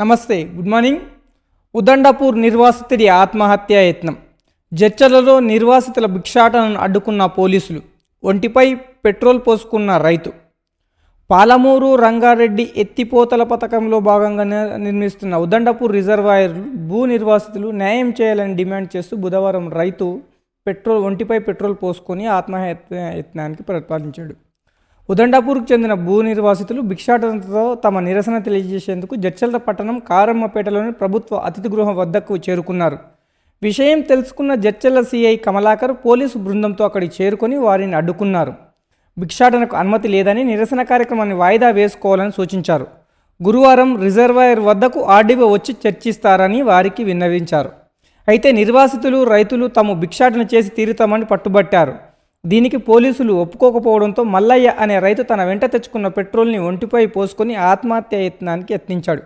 నమస్తే good morning. Udandapur నిర్వాసితుడి ఆత్మహత్య యత్నం. జడ్చర్లలో నిర్వాసితుల భిక్షాటనను అడ్డుకున్న పోలీసులు ఒంటిపై పెట్రోల్ పోసుకున్న రైతు. పాలమూరు రంగారెడ్డి ఎత్తిపోతల పథకంలో భాగంగా ని- నిర్మిస్తున్న ఉదండపూర్ రిజర్వాయర్ భూ నిర్వాసితులు న్యాయం చేయాలని డిమాండ్ చేస్తూ బుధవారం రైతు పెట్రోల్ ఒంటిపై పెట్రోల్ పోసుకొని ఆత్మహత్య యత్నానికి ప్రతిపాదించాడు. ఉదండాపూర్కు చెందిన భూ నిర్వాసితులు భిక్షాటనతో తమ నిరసన తెలియజేసేందుకు జడ్చల్ల పట్టణం కారమ్మపేటలోని ప్రభుత్వ అతిథి గృహం వద్దకు చేరుకున్నారు. విషయం తెలుసుకున్న జడ్చల్ల సిఐ కమలాకర్ పోలీసు బృందంతో అక్కడికి చేరుకొని వారిని అడ్డుకున్నారు. భిక్షాటనకు అనుమతి లేదని నిరసన కార్యక్రమాన్ని వాయిదా వేసుకోవాలని సూచించారు. గురువారం రిజర్వాయర్ వద్దకు ఆర్డీఓ వచ్చి చర్చిస్తారని వారికి విన్నవించారు. అయితే నిర్వాసితులు రైతులు తాము భిక్షాటన చేసి తీరుతామని పట్టుబట్టారు. దీనికి పోలీసులు ఒప్పుకోకపోవడంతో మల్లయ్య అనే రైతు తన వెంట తెచ్చుకున్న పెట్రోల్ని ఒంటిపై పోసుకొని ఆత్మహత్య యత్నానికి యత్నించాడు.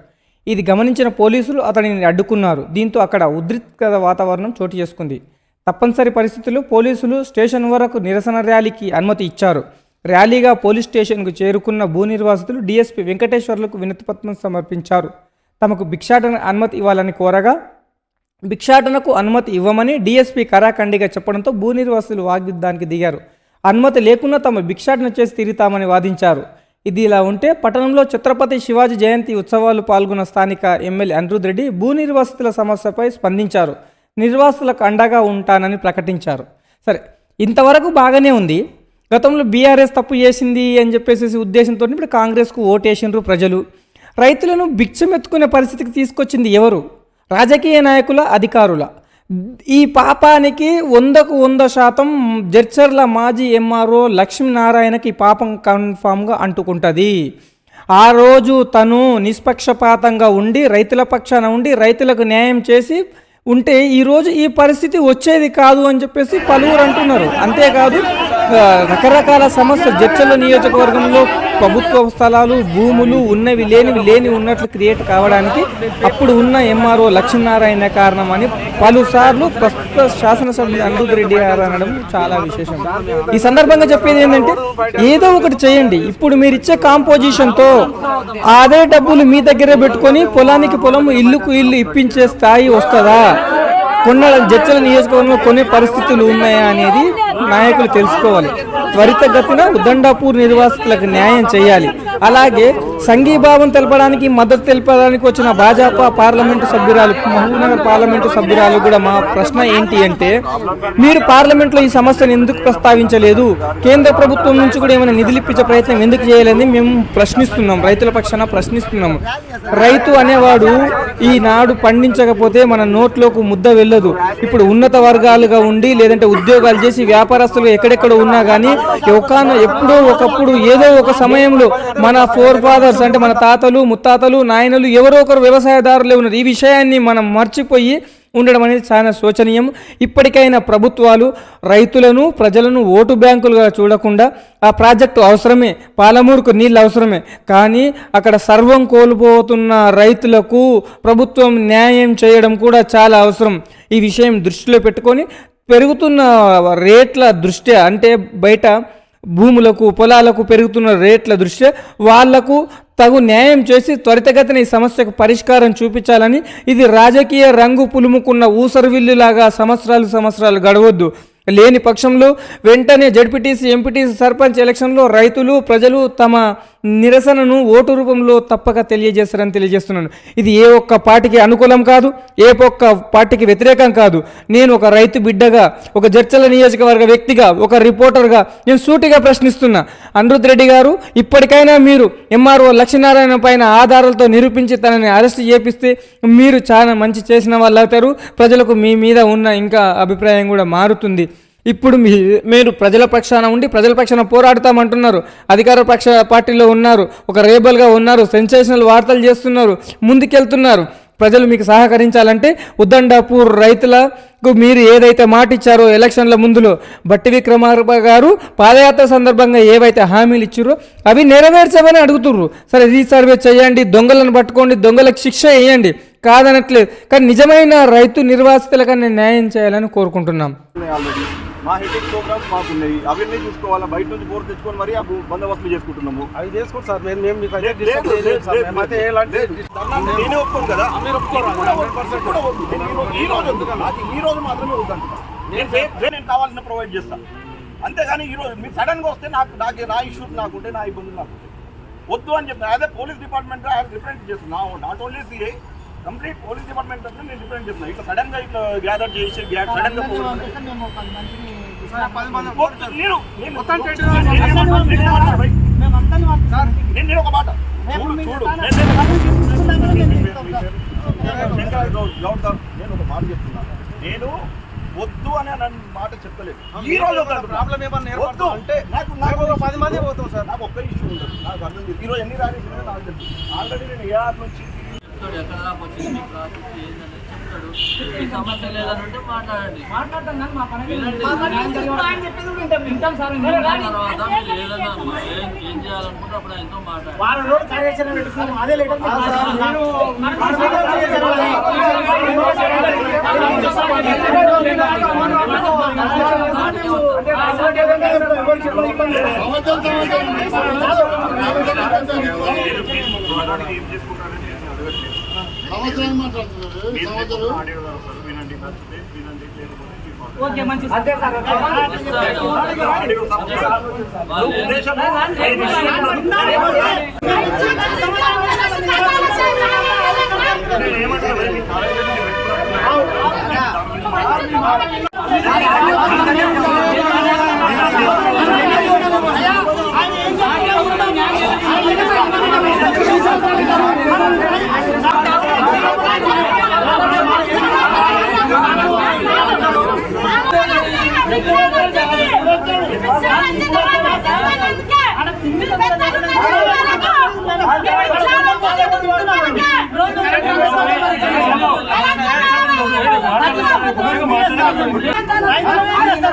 ఇది గమనించిన పోలీసులు అతడిని అడ్డుకున్నారు. దీంతో అక్కడ ఉద్రిక్త వాతావరణం చోటు చేసుకుంది. తప్పనిసరి పరిస్థితుల్లో పోలీసులు స్టేషన్ వరకు నిరసన ర్యాలీకి అనుమతి ఇచ్చారు. ర్యాలీగా పోలీస్ స్టేషన్కు చేరుకున్న భూ నిర్వాసితులు డీఎస్పీ వెంకటేశ్వర్లకు వినతిపత్రం సమర్పించారు. తమకు భిక్షాటన అనుమతి ఇవ్వాలని కోరగా భిక్షాటనకు అనుమతి ఇవ్వమని డీఎస్పీ కరాఖండిగా చెప్పడంతో భూ నిర్వాసులు వాగ్యుద్ధానికి దిగారు. అనుమతి లేకుండా తమ భిక్షాటన చేసి తీరుతామని వాదించారు. ఇది ఇలా ఉంటే పట్టణంలో ఛత్రపతి శివాజీ జయంతి ఉత్సవాలు పాల్గొన్న స్థానిక ఎమ్మెల్యే అనిరుద్ రెడ్డి భూ నిర్వాసితుల సమస్యపై స్పందించారు. నిర్వాసులకు అండగా ఉంటానని ప్రకటించారు. సరే ఇంతవరకు బాగానే ఉంది. గతంలో బీఆర్ఎస్ తప్పు చేసింది అని చెప్పేసి ఉద్దేశంతో ఇప్పుడు కాంగ్రెస్కు ఓటేసిండ్రు ప్రజలు. రైతులను భిక్షమెత్తుకునే పరిస్థితికి తీసుకొచ్చింది ఎవరు? రాజకీయ నాయకుల అధికారుల. ఈ పాపానికి వందకు వంద శాతం జడ్చర్ల మాజీ ఎంఆర్ఓ లక్ష్మీనారాయణకి పాపం కన్ఫామ్గా అంటుకుంటుంది. ఆ రోజు తను నిష్పక్షపాతంగా ఉండి రైతుల పక్షాన ఉండి రైతులకు న్యాయం చేసి ఉంటే ఈరోజు ఈ పరిస్థితి వచ్చేది కాదు అని చెప్పేసి పలువురు అంటున్నారు. అంతేకాదు రకరకాల సమస్యలు. జడ్చల నియోజకవర్గంలో ప్రభుత్వ స్థలాలు భూములు ఉన్నవి లేనివి లేని ఉన్నట్లు క్రియేట్ కావడానికి అప్పుడు ఉన్న ఎంఆర్ఓ లక్ష్మీనారాయణ కారణం అని పలుసార్లు ప్రస్తుత శాసనసభ్యులు అనిరుద్ రెడ్డి గారు అనడం చాలా విశేషం. ఈ సందర్భంగా చెప్పేది ఏంటంటే ఏదో ఒకటి చేయండి. ఇప్పుడు మీరు ఇచ్చే కాంపోజిషన్తో అదే డబ్బులు మీ దగ్గరే పెట్టుకొని పొలానికి పొలం ఇల్లుకు ఇల్లు ఇప్పించే స్థాయి వస్తుందా? కొన్న జడ్చల నియోజకవర్గంలో కొనే పరిస్థితులు ఉన్నాయా అనేది నాయకులు తెలుసుకోవాలి. త్వరితగతిన ఉదండాపూర్ నిర్వాసితులకు న్యాయం చేయాలి. అలాగే సంఘీభావం తెలపడానికి మద్దతు తెలపడానికి వచ్చిన భాజపా పార్లమెంటు సభ్యురాలు మహబూబ్నగర్ పార్లమెంటు సభ్యురాలు కూడా మా ప్రశ్న ఏంటి అంటే మీరు పార్లమెంట్లో ఈ సమస్యను ఎందుకు ప్రస్తావించలేదు? కేంద్ర ప్రభుత్వం నుంచి కూడా ఏమైనా నిధులు ఇప్పించే ప్రయత్నం ఎందుకు చేయలేదని మేము ప్రశ్నిస్తున్నాం. రైతుల పక్షాన ప్రశ్నిస్తున్నాము రైతు అనేవాడు ఈనాడు పండించకపోతే మన నోట్లోకి ముద్ద వెళ్ళదు. ఇప్పుడు ఉన్నత వర్గాలుగా ఉండి లేదంటే ఉద్యోగాలు చేసి వ్యాపారస్తులు ఎక్కడెక్కడ ఉన్నా కానీ ఒకన ఎప్పుడో ఒకప్పుడు ఏదో ఒక సమయంలో మన ఫోర్ ఫాదర్స్ అంటే మన తాతలు ముత్తాతలు నాయనలు ఎవరో ఒకరు వ్యవసాయదారులే ఉన్నారు. ఈ విషయాన్ని మనం మర్చిపోయి ఉండడం అనేది చాలా శోచనీయం. ఇప్పటికైనా ప్రభుత్వాలు రైతులను ప్రజలను ఓటు బ్యాంకులుగా చూడకుండా ఆ ప్రాజెక్టు అవసరమే పాలమూరుకు నీళ్ళు అవసరమే. కానీ అక్కడ సర్వం కోల్పోతున్న రైతులకు ప్రభుత్వం న్యాయం చేయడం కూడా చాలా అవసరం. ఈ విషయం దృష్టిలో పెట్టుకొని పెరుగుతున్న రేట్ల దృష్ట్యా అంటే బయట భూములకు పొలాలకు పెరుగుతున్న రేట్ల దృష్ట్యా వాళ్ళకు తగు న్యాయం చేసి త్వరితగతిన ఈ సమస్యకు పరిష్కారం చూపించాలని ఇది రాజకీయ రంగు పులుముకున్న ఊసరవిల్లులాగా సంవత్సరాలు సంవత్సరాలు గడవద్దు. లేని పక్షంలో వెంటనే జడ్పీటీసీ ఎంపీటీసీ సర్పంచ్ ఎలక్షన్లో రైతులు ప్రజలు తమ నిరసనను ఓటు రూపంలో తప్పక తెలియజేస్తారని తెలియజేస్తున్నాను. ఇది ఏ ఒక్క పార్టీకి అనుకూలం కాదు ఏ ఒక్క పార్టీకి వ్యతిరేకం కాదు. నేను ఒక రైతు బిడ్డగా ఒక జడ్చల నియోజకవర్గ వ్యక్తిగా ఒక రిపోర్టర్గా నేను సూటిగా ప్రశ్నిస్తున్నా. అనిరుద్ రెడ్డి గారు ఇప్పటికైనా మీరు ఎంఆర్ఓ లక్ష్మీనారాయణ పైన ఆధారాలతో నిరూపించి తనని అరెస్ట్ చేపిస్తే మీరు చాలా మంచి చేసిన వాళ్ళు అవుతారు ప్రజలకు మీ మీద ఉన్న ఇంకా అభిప్రాయం కూడా మారుతుంది. ఇప్పుడు మీ మీరు ప్రజల పక్షాన ఉండి ప్రజల పక్షాన పోరాడతామంటున్నారు. అధికార పక్ష పార్టీలో ఉన్నారు. ఒక రేబల్గా ఉన్నారు. సెన్సేషనల్ వార్తలు చేస్తున్నారు. ముందుకెళ్తున్నారు. ప్రజలు మీకు సహకరించాలంటే ఉద్దండాపూర్ రైతులకు మీరు ఏదైతే మాట ఇచ్చారో ఎలక్షన్ల ముందులో బట్టి విక్రమార్క గారు పాదయాత్ర సందర్భంగా ఏవైతే హామీలు ఇచ్చారో అవి నెరవేర్చమని అడుగుతుర్రు. సరే రీసర్వే చేయండి. దొంగలను పట్టుకోండి. దొంగలకు శిక్ష వేయండి. కాదనట్లేదు. కానీ నిజమైన రైతు నిర్వాసితులకన్నా న్యాయం చేయాలని కోరుకుంటున్నాం. మా హెడ్డింగ్ ప్రోగ్రామ్స్ మాకు ఉన్నాయి. అవన్నీ చూసుకోవాలా? బయట నుంచి బోర్ తెచ్చుకొని మరి ఆ బందోబస్తులు చేసుకుంటున్నాము. అవి చేసుకోండి సార్. మేము మేము మీకు అయితే ఎలాంటి నేనే ఒప్పుకోను కదా. మీరు ఒప్పుకోరా? ఈ రోజు- ఈ రోజు మాత్రమే వద్దంటున్నా నేను కావాల్సిన ప్రొవైడ్ చేస్తాను అంతేగాని ఈ రోజు మీరు సడన్గా వస్తే నాకు నాకు నా ఇష్యూస్ నాకుంటే నా ఇబ్బందులు నాకు ఉంటాయి. వద్దు అని చెప్తాను అదే పోలీస్ డిపార్ట్మెంట్ ఆయన రిప్రజెంట్ చేస్తున్నా. Not only CI complete police department నేను రిప్రజెంట్ చేస్తున్నా. ఇట్లా సడన్గా ఇట్లా గ్యాదర్ చేసి సడన్ నేను ఒక మాట నేను- ఒక చెప్తున్నాను నేను వద్దు అని నన్ను మాట చెప్పలేదు ఈ రోజు. ప్రాబ్లం ఏమన్నా వద్దు అంటే నాకు నాకు ఒక పది మంది పోతాం సార్ నాకు ఒక్క ఇష్యూ ఉండదు నాకు అర్థం. ఈ రోజు ఎన్ని నాకు తెలుసు ఆల్రెడీ నేను ఏ ఆర్ నుంచి ఎక్కడ దాకా వచ్చింది మీ ప్రాసెస్ ఏంటనేది చెప్తాడు మీ సమస్య లేదని ఉంటే మాట్లాడండి వినండి. విన్న తర్వాత మీరు ఏదైనా ఏం ఏం చేయాలనుకుంటే అప్పుడు ఆయనతో మాట్లాడండి అలాంటిది ఏం చేసుకుంటారని నేను అడగట్లేదు. సంవత్సరం మాట్లాడుతున్నారు காங்கிரஸ்